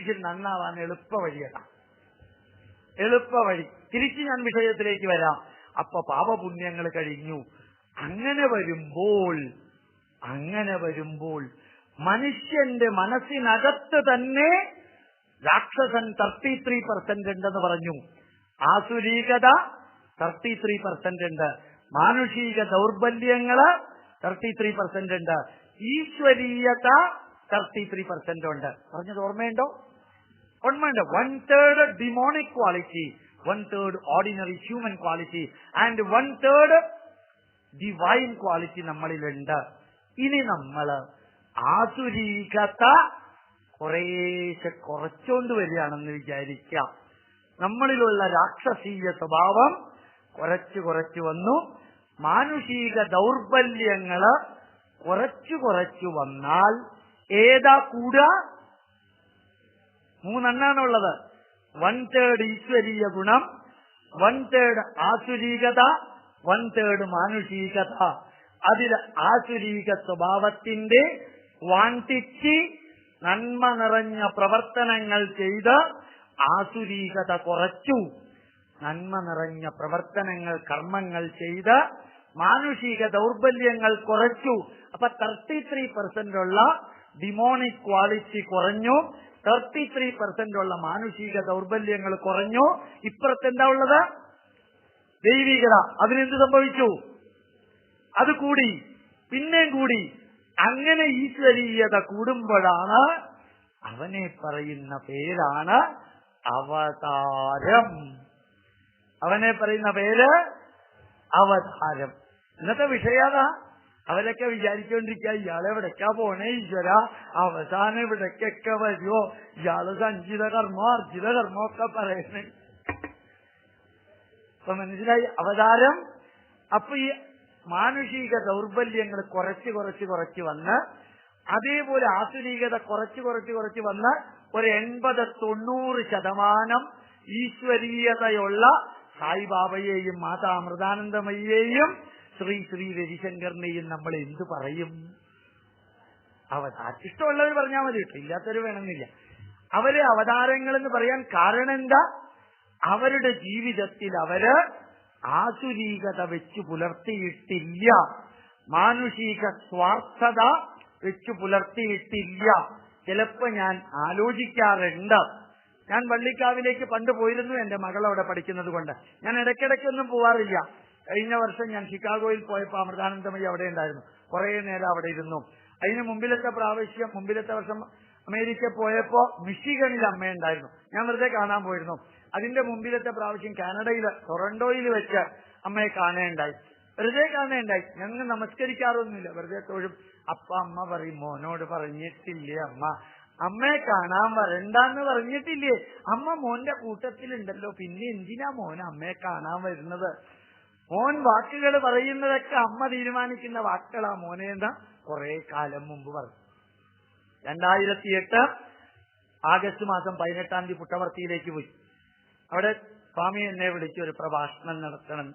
മനുഷ്യൻ നന്നാവാൻ എളുപ്പ വഴിയതാ എളുപ്പ വഴി. തിരിച്ച് ഞാൻ വിഷയത്തിലേക്ക് വരാം. അപ്പൊ പാപപുണ്യങ്ങൾ കഴിഞ്ഞു. അങ്ങനെ വരുമ്പോൾ അങ്ങനെ വരുമ്പോൾ മനുഷ്യന്റെ മനസ്സിനകത്ത് തന്നെ രാക്ഷസൻ തേർട്ടി ത്രീ പെർസെന്റ് ഉണ്ടെന്ന് പറഞ്ഞു. ആസുരീകത തേർട്ടി ത്രീ പെർസെന്റ് ഉണ്ട്. മാനുഷിക ദൗർബല്യങ്ങൾ തേർട്ടി ത്രീ പെർസെന്റ് ഉണ്ട്. ഈശ്വരീയത തേർട്ടി ത്രീ പെർസെന്റ് ഉണ്ട്. പറഞ്ഞത് ഓർമ്മയുണ്ടോ? ഓർമ്മയുണ്ട് one third demonic quality one third ordinary human quality and one third divine quality നമ്മളിലുണ്ട്. ഇനി നമ്മൾ ആസുരീകത കുറേശ്ശെ കുറച്ചോണ്ട് വരികയാണെന്ന് വിചാരിക്കാം നമ്മളിലുള്ള രാക്ഷസീയ സ്വഭാവം കുറച്ചു കുറച്ചു വന്നു. മാനുഷിക ദൗർബല്യങ്ങൾ കുറച്ചു കുറച്ചു വന്നാൽ ഏതാ കൂടുക? മൂന്നെണ്ണാണുള്ളത്. വൺ തേർഡ് ഈശ്വരീയ ഗുണം വൺ തേർഡ് ആസുരീകത വൺ തേർഡ് മാനുഷികത. അതിൽ ആസുരീക സ്വഭാവത്തിന്റെ വാണ്ടിച്ച് നന്മ നിറഞ്ഞ പ്രവർത്തനങ്ങൾ ചെയ്ത് ആസുരീകത കുറച്ചു. നന്മ നിറഞ്ഞ പ്രവർത്തനങ്ങൾ കർമ്മങ്ങൾ ചെയ്ത് മാനുഷിക ദൗർബല്യങ്ങൾ കുറച്ചു. അപ്പൊ തേർട്ടി ത്രീ പെർസെന്റ് ഉള്ള ഡിമോണിക് ക്വാളിറ്റി കുറഞ്ഞു. തേർട്ടി ത്രീ പെർസെന്റ് ഉള്ള മാനുഷിക ദൗർബല്യങ്ങൾ കുറഞ്ഞു. ഇപ്പുറത്ത് എന്താ ഉള്ളത്? ദൈവികത. അതിനെന്ത് സംഭവിച്ചു? അത് കൂടി. പിന്നെയും കൂടി. അങ്ങനെ ഈശ്വരീയത കൂടുമ്പോഴാണ് അവനെ പറയുന്ന പേരാണ് അവതാരം. അവനെ പറയുന്ന പേര് അവതാരം. ഇന്നത്തെ വിഷയതാ അവരൊക്കെ വിചാരിച്ചുകൊണ്ടിരിക്കുക ഇയാളെ എവിടേക്കാ പോണേ ഈശ്വര? അവസാനം ഇവിടേക്കൊക്കെ വരുമോ ഇയാൾ സഞ്ചിത കർമ്മോ അർജിത കർമ്മോ ഒക്കെ പറയുന്നേ. അപ്പൊ മനസ്സിലായി? അവതാരം. അപ്പൊ ഈ മാനുഷിക ദൗർബല്യങ്ങൾ കുറച്ച് കുറച്ച് കുറച്ച് വന്ന് അതേപോലെ ആസുരീകത കുറച്ച് കുറച്ച് കുറച്ച് വന്ന് ഒരു എൺപത് തൊണ്ണൂറ് ശതമാനം ഈശ്വരീയതയുള്ള സായിബാബയെയും മാതാ അമൃതാനന്ദമയ്യെയും ശ്രീ ശ്രീ രവിശങ്കറിനെയും നമ്മൾ എന്തു പറയും? അവതാരം ഇഷ്ടമുള്ളവർ പറഞ്ഞാൽ മതി കേട്ടോ. ഇല്ലാത്തവർ വേണമെന്നില്ല. അവരെ അവതാരങ്ങൾ എന്ന് പറയാൻ കാരണം എന്താ? അവരുടെ ജീവിതത്തിൽ അവർ ആസുരീകത വെച്ചു പുലർത്തിയിട്ടില്ല. മാനുഷിക സ്വാർത്ഥത വെച്ചു പുലർത്തിയിട്ടില്ല. ചിലപ്പോ ഞാൻ ആലോചിക്കാറുണ്ട്. ഞാൻ വള്ളിക്കാവിലേക്ക് പണ്ട് പോയിരുന്നു. എന്റെ മകൾ അവിടെ പഠിക്കുന്നത് കൊണ്ട്. ഞാൻ ഇടയ്ക്കിടയ്ക്കൊന്നും പോവാറില്ല. കഴിഞ്ഞ വർഷം ഞാൻ ഷിക്കാഗോയിൽ പോയപ്പോൾ അമൃതാനന്ദമയി അവിടെ ഉണ്ടായിരുന്നു. കുറെ നേരം അവിടെ ഇരുന്നു. അതിന് മുമ്പിലത്തെ പ്രാവശ്യം മുമ്പിലത്തെ വർഷം അമേരിക്ക പോയപ്പോ മിഷിഗണിൽ അമ്മയുണ്ടായിരുന്നു ഞാൻ വെറുതെ കാണാൻ പോയിരുന്നു. അതിന്റെ മുമ്പിലത്തെ പ്രാവശ്യം കാനഡയിൽ ടൊറന്റോയിൽ വെച്ച് അമ്മയെ കാണേണ്ടായി. വെറുതെ കാണേണ്ടായി. ഞങ്ങൾ നമസ്കരിക്കാറൊന്നുമില്ല. വെറുതെ തൊഴും അപ്പ അമ്മ പറയും മോനോട് പറഞ്ഞിട്ടില്ലേ അമ്മ? അമ്മയെ കാണാൻ വരണ്ടെന്ന് പറഞ്ഞിട്ടില്ലേ? അമ്മ മോന്റെ കൂട്ടത്തിലുണ്ടല്ലോ. പിന്നെ എന്തിനാ മോൻ അമ്മയെ കാണാൻ വരുന്നത്? മോൻ വാക്കുകൾ പറയുന്നതൊക്കെ അമ്മ തീരുമാനിക്കുന്ന വാക്കുകളാ മോനേന്ത കുറെ കാലം മുമ്പ് പറഞ്ഞു. രണ്ടായിരത്തി എട്ട് ആഗസ്റ്റ് മാസം പതിനെട്ടാം തീയതി പുട്ടവർത്തിയിലേക്ക് പോയി. അവിടെ സ്വാമി എന്നെ വിളിച്ച് ഒരു പ്രഭാഷണം നടത്തണം.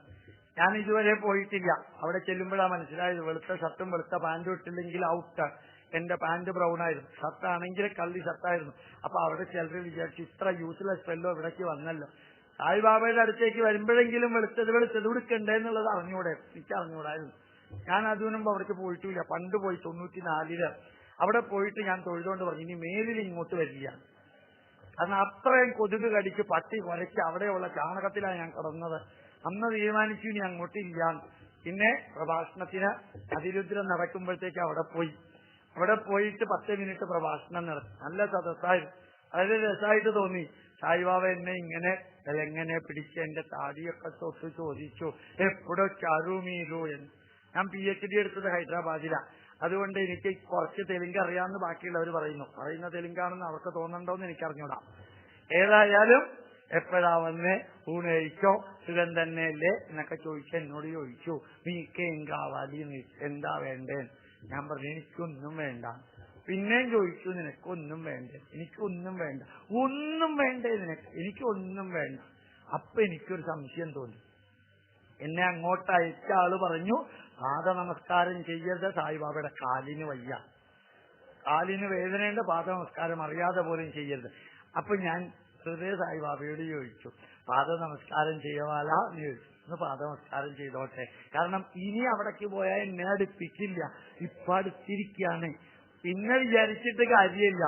ഞാൻ ഇതുവരെ പോയിട്ടില്ല. അവിടെ ചെല്ലുമ്പോഴാണ് മനസ്സിലായത് വെളുത്ത ഷർട്ടും വെളുത്ത പാന്റും ഇട്ടില്ലെങ്കിൽ ഔട്ട് എന്റെ പാന്റ് ബ്രൗൺ ആയിരുന്നു. ഷർട്ടാണെങ്കിൽ കള്ളി ഷർട്ടായിരുന്നു. അപ്പൊ അവിടെ ചിലർ വിചാരിച്ചു ഇത്ര യൂസ്ലെസ് ഫെല്ലോ ഇവിടേക്ക് വന്നല്ലോ. സായിബാബയുടെ അടുത്തേക്ക് വരുമ്പോഴെങ്കിലും വെളുത്തത് വെളുത്തത് കൊടുക്കണ്ടേ എന്നുള്ളത് അറിഞ്ഞൂടെ എനിക്ക് അറിഞ്ഞൂടായിരുന്നു. ഞാൻ അതിനു അവിടേക്ക് പോയിട്ടില്ല. പണ്ട് പോയി തൊണ്ണൂറ്റി നാലിൽ അവിടെ പോയിട്ട് ഞാൻ തൊഴുതുകൊണ്ട് പറഞ്ഞു ഇനി മേലിൽ ഇങ്ങോട്ട് വരില്ല. കാരണം അത്രയും കൊതുക് കടിച്ച് പട്ടി കൊലച്ച് അവിടെയുള്ള ചാണകത്തിലാണ് ഞാൻ കിടന്നത്. അന്ന് തീരുമാനിച്ചു ഇനി അങ്ങോട്ടില്ല പിന്നെ പ്രഭാഷണത്തിന് അതിരുദ്രം നടക്കുമ്പോഴത്തേക്ക് അവിടെ പോയി. അവിടെ പോയിട്ട് പത്ത് മിനിറ്റ് പ്രഭാഷണം നടത്തി. നല്ല സദസ്സായിരുന്നു വളരെ രസമായിട്ട് തോന്നി. സായിബാബ എന്നെ ഇങ്ങനെ എങ്ങനെ പിടിച്ച് എന്റെ താടിയൊക്കെ തൊട്ട് ചോദിച്ചു. എപ്പോഴോ ചാരുമീലു എന്ന്. ഞാൻ പി എച്ച് ഡി എടുത്തത് ഹൈദരാബാദിലാണ് അതുകൊണ്ട് എനിക്ക് കുറച്ച് തെലുങ്ക് അറിയാമെന്ന് ബാക്കിയുള്ളവർ പറയുന്നു. പറയുന്ന തെലുങ്കാണെന്ന് അവർക്ക് തോന്നണ്ടോന്ന് എനിക്ക് അറിഞ്ഞൂടാ ഏതായാലും എപ്പോഴാ വന്ന്? ഊണഴിച്ചോ സുഖം തന്നെയല്ലേ? എന്നൊക്കെ ചോദിച്ചു എന്നോട് ചോദിച്ചു. നീക്കേം എങ്കാവാലി എന്താ വേണ്ടേ? ഞാൻ പറഞ്ഞു എനിക്കൊന്നും വേണ്ട. പിന്നെയും ചോദിച്ചു നിനക്കൊന്നും വേണ്ട എനിക്കൊന്നും വേണ്ട ഒന്നും വേണ്ടേ നിനക്ക് എനിക്കൊന്നും വേണ്ട. അപ്പൊ എനിക്കൊരു സംശയം തോന്നി. എന്നെ അങ്ങോട്ട് അയച്ച ആൾ പറഞ്ഞു പാദ നമസ്കാരം ചെയ്യരുത് സായിബാബയുടെ കാലിന് വയ്യ. കാലിന് വേദനയുണ്ട് പാദ നമസ്കാരം അറിയാതെ പോലും ചെയ്യരുത്. അപ്പൊ ഞാൻ ഹൃദയ സായിബാബയോട് ചോദിച്ചു പാദ നമസ്കാരം ചെയ്യവാല? എന്ന് ചോദിച്ചു. ഒന്ന് പാദ നമസ്കാരം ചെയ്തോട്ടെ. കാരണം ഇനി അവിടേക്ക് പോയാൽ എന്നെ അടുപ്പിക്കില്ല. ഇപ്പൊ അടുത്തിരിക്കുകയാണ് പിന്നെ വിചാരിച്ചിട്ട് കാര്യമില്ല.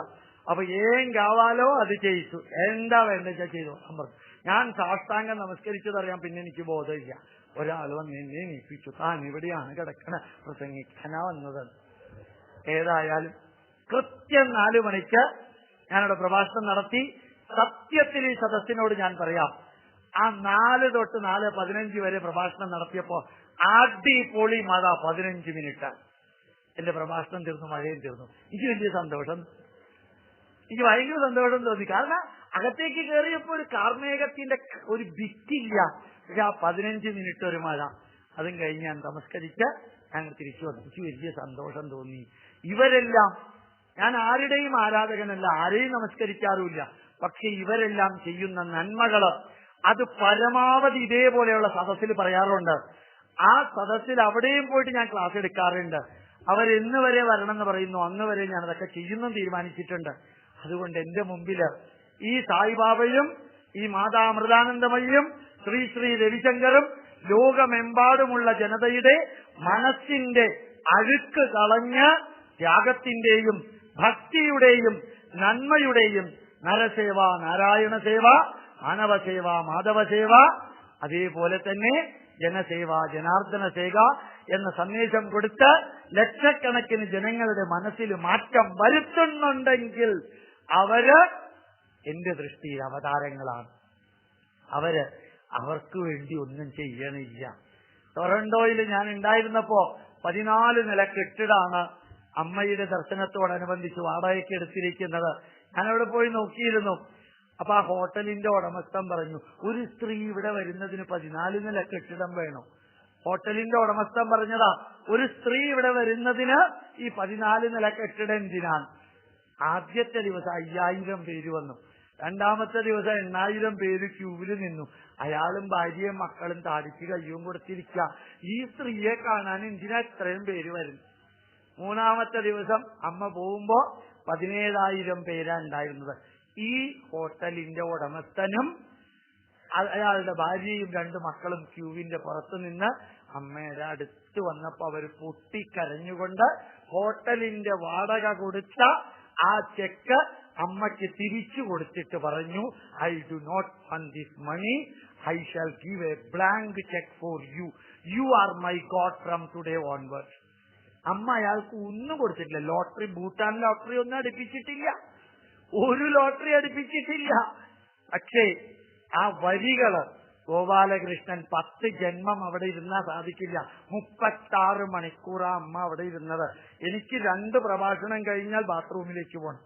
അപ്പൊ ഏം കാവാലോ അത് ചെയ്തു എന്താ വേണ്ട ചെയ്തു? ഞാൻ പറഞ്ഞു ഞാൻ സാഷ്ടാംഗം നമസ്കരിച്ചതറിയാം പിന്നെ എനിക്ക് ബോധമില്ല. ഒരാൾ വന്ന് എന്നെ നീപ്പിച്ചു താൻ ഇവിടെയാണ് കിടക്കണ. പ്രസംഗിക്കാനാ വന്നത്. ഏതായാലും കൃത്യം നാലു മണിക്ക് ഞാനവിടെ പ്രഭാഷണം നടത്തി സത്യത്തിൽ ഈ സദസ്സിനോട് ഞാൻ പറയാം. ആ നാല് തൊട്ട് നാല് പതിനഞ്ച് വരെ പ്രഭാഷണം നടത്തിയപ്പോ അടിപൊളി മഴ പതിനഞ്ച് മിനിറ്റ് എന്റെ പ്രഭാഷണം തീർന്നു മഴയും തീർന്നു. എനിക്ക് വലിയ സന്തോഷം. എനിക്ക് ഭയങ്കര സന്തോഷം തോന്നി. കാരണം അകത്തേക്ക് കയറിയപ്പോ ഒരു കാർമേഘത്തിന്റെ ഒരു ബിറ്റില്ല പക്ഷെ ആ പതിനഞ്ച് മിനിറ്റ് ഒരു മഴ. അതും കഴിഞ്ഞ് ഞാൻ നമസ്കരിച്ച് ഞങ്ങൾ തിരിച്ചു വന്നു. എനിക്ക് വലിയ സന്തോഷം തോന്നി. ഇവരെല്ലാം ഞാൻ ആരുടെയും ആരാധകനല്ല ആരെയും നമസ്കരിക്കാറുമില്ല. പക്ഷെ ഇവരെല്ലാം ചെയ്യുന്ന നന്മകൾ അത് പരമാവധി ഇതേപോലെയുള്ള സദസ്സിൽ പറയാറുണ്ട്. ആ സദസ്സിൽ അവിടെയും പോയിട്ട് ഞാൻ ക്ലാസ് എടുക്കാറുണ്ട്. അവരെന്ന് വരെ വരണമെന്ന് പറയുന്നു. അന്ന് വരെ ഞാൻ അതൊക്കെ ചെയ്യുന്നു തീരുമാനിച്ചിട്ടുണ്ട്. അതുകൊണ്ട് എന്റെ മുമ്പിൽ ഈ സായിബാബയും ഈ മാതാമൃതാനന്ദമയ്യും ശ്രീ ശ്രീ രവിശങ്കറും ലോകമെമ്പാടുമുള്ള ജനതയുടെ മനസ്സിന്റെ അഴുക്ക് കളഞ്ഞ് ത്യാഗത്തിന്റെയും ഭക്തിയുടെയും നന്മയുടെയും നരസേവ നാരായണ സേവ മാനവസേവ മാധവസേവ അതേപോലെ തന്നെ ജനസേവ ജനാർദ്ദന സേവ എന്ന സന്ദേശം കൊടുത്ത് ലക്ഷക്കണക്കിന് ജനങ്ങളുടെ മനസ്സിൽ മാറ്റം വരുത്തുന്നുണ്ടെങ്കിൽ അവർ എന്റെ ദൃഷ്ടിയിൽ അവതാരങ്ങളാണ്. അവർ അവർക്ക് വേണ്ടി ഒന്നും ചെയ്യണില്ല. ടൊറന്റോയിൽ ഞാൻ ഉണ്ടായിരുന്നപ്പോ പതിനാല് നില കെട്ടിടാണ് അമ്മയുടെ ദർശനത്തോടനുബന്ധിച്ച് വാടകയ്ക്ക് എടുത്തിരിക്കുന്നത്. അവിടെ പോയി നോക്കിയിരുന്നു. അപ്പൊ ആ ഹോട്ടലിന്റെ ഉടമസ്ഥൻ പറഞ്ഞു ഒരു സ്ത്രീ ഇവിടെ വരുന്നതിന് പതിനാല് നില കെട്ടിടം വേണം. ഹോട്ടലിന്റെ ഉടമസ്ഥൻ പറഞ്ഞതാ ഒരു സ്ത്രീ ഇവിടെ വരുന്നതിന് ഈ പതിനാല് നില കെട്ടിടം എന്തിനാണ്? ആദ്യത്തെ ദിവസം അയ്യായിരം പേര് വന്നു. രണ്ടാമത്തെ ദിവസം എണ്ണായിരം പേര് ക്യൂവിൽ നിന്നു. അയാളും ഭാര്യയും മക്കളും താടിച്ച് കയ്യും കൊടുത്തിരിക്കുക ഈ സ്ത്രീയെ കാണാൻ എന്തിനാ ഇത്രയും പേര് വരുന്നു മൂന്നാമത്തെ ദിവസം അമ്മ പോകുമ്പോ പതിനേഴായിരം പേരാ ഉണ്ടായിരുന്നത്. ഈ ഹോട്ടലിന്റെ ഉടമസ്ഥനും അയാളുടെ ഭാര്യയും രണ്ട് മക്കളും ക്യൂവിന്റെ പുറത്തു നിന്ന് അമ്മയുടെ അടുത്ത് വന്നപ്പോ അവർ പൊട്ടിക്കരഞ്ഞുകൊണ്ട് ഹോട്ടലിന്റെ വാടക കൊടുത്ത ആ ചെക്ക് അമ്മയ്ക്ക് തിരിച്ചു കൊടുത്തിട്ട് പറഞ്ഞു I do not fund this money I shall give a blank cheque for you. You are my God from today onward. അമ്മ അയാൾക്ക് ഒന്നും കൊടുത്തിട്ടില്ല. ലോട്ടറി ഭൂട്ടാൻ ലോട്ടറി ഒന്നും അടുപ്പിച്ചിട്ടില്ല. ഒരു ലോട്ടറി അടുപ്പിച്ചിട്ടില്ല. പക്ഷേ ആ വരികൾ ഗോപാലകൃഷ്ണൻ പത്ത് ജന്മം അവിടെ ഇരുന്നാ സാധിക്കില്ല. മുപ്പത്താറ് മണിക്കൂറാ അമ്മ അവിടെ ഇരുന്നത്. എനിക്ക് രണ്ട് പ്രഭാഷണം കഴിഞ്ഞാൽ ബാത്റൂമിലേക്ക് പോണം.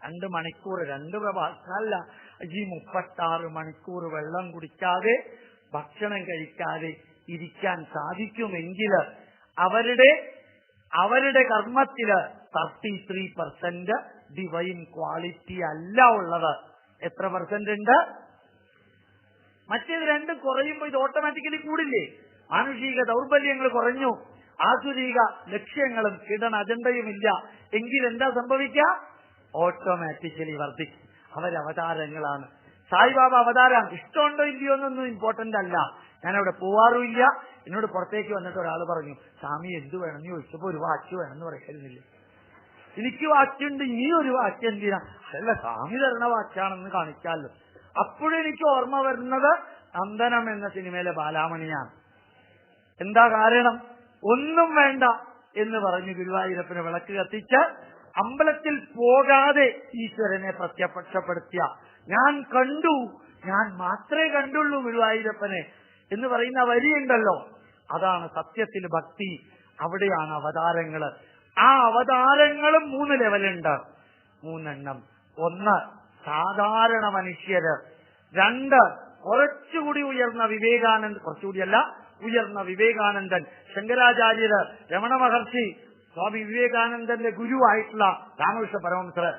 രണ്ട് മണിക്കൂർ രണ്ട് പ്രഭാഷണമല്ല ഈ മുപ്പത്താറ് മണിക്കൂർ വെള്ളം കുടിക്കാതെ ഭക്ഷണം കഴിക്കാതെ ഇരിക്കാൻ സാധിക്കുമെങ്കിൽ അവരുടെ അവരുടെ കർമ്മത്തിൽ thirty three percent divine quality അല്ല ഉള്ളത്. എത്ര പെർസെന്റ് ഉണ്ട്? മറ്റേത് രണ്ടും കുറയുമ്പോൾ ഇത് ഓട്ടോമാറ്റിക്കലി കൂടില്ലേ? മാനുഷിക ദൗർബല്യങ്ങൾ കുറഞ്ഞു. ആധുനിക ലക്ഷ്യങ്ങളും കിടണ അജണ്ടയും ഇല്ല. എങ്കിൽ എന്താ സംഭവിക്ക ഓട്ടോമാറ്റിക്കലി വർദ്ധിക്കും. അവരവതാരങ്ങളാണ്. സായിബാബ അവതാരം. ഇഷ്ടമുണ്ടോ ഇല്ലയോ എന്നൊന്നും ഇമ്പോർട്ടന്റ് അല്ല. ഞാനവിടെ പോവാറുമില്ല. എന്നോട് പുറത്തേക്ക് വന്നിട്ട് ഒരാൾ പറഞ്ഞു സ്വാമി എന്ത് വേണമെന്ന് ചോദിച്ചപ്പോ ഒരു വാച്ച് വേണമെന്ന് പറയുന്നില്ല. എനിക്ക് വാച്ചുണ്ട് ഇനി ഒരു വാച്ച് എന്തിനാ? അല്ല സ്വാമി തരണ വാച്ചാണെന്ന് കാണിക്കാമല്ലോ. അപ്പോഴും എനിക്ക് ഓർമ്മ വരുന്നത് നന്ദനം എന്ന സിനിമയിലെ ബാലാമണിയാണ്. എന്താ കാരണം? ഒന്നും വേണ്ട എന്ന് പറഞ്ഞ് ഗുരുവായൂരപ്പന് വിളക്ക് കത്തിച്ച് അമ്പലത്തിൽ പോകാതെ ഈശ്വരനെ പ്രത്യക്ഷപ്പെടുത്തിയ. ഞാൻ കണ്ടു. ഞാൻ മാത്രമേ കണ്ടുള്ളൂ ഗുരുവായൂരപ്പനെ എന്ന് പറയുന്ന വരിയുണ്ടല്ലോ. അതാണ് സത്യത്തിൽ ഭക്തി. അവിടെയാണ് അവതാരങ്ങൾ. ആ അവതാരങ്ങളും മൂന്ന് ലെവലുണ്ട് മൂന്നെണ്ണം. ഒന്ന് സാധാരണ മനുഷ്യര്. രണ്ട് കുറച്ചുകൂടി ഉയർന്ന വിവേകാനന്ദ കുറച്ചുകൂടിയല്ല ഉയർന്ന വിവേകാനന്ദൻ. ശങ്കരാചാര്യര് രമണ മഹർഷി സ്വാമി വിവേകാനന്ദന്റെ ഗുരുവായിട്ടുള്ള രാമകൃഷ്ണ പരമഹംസർ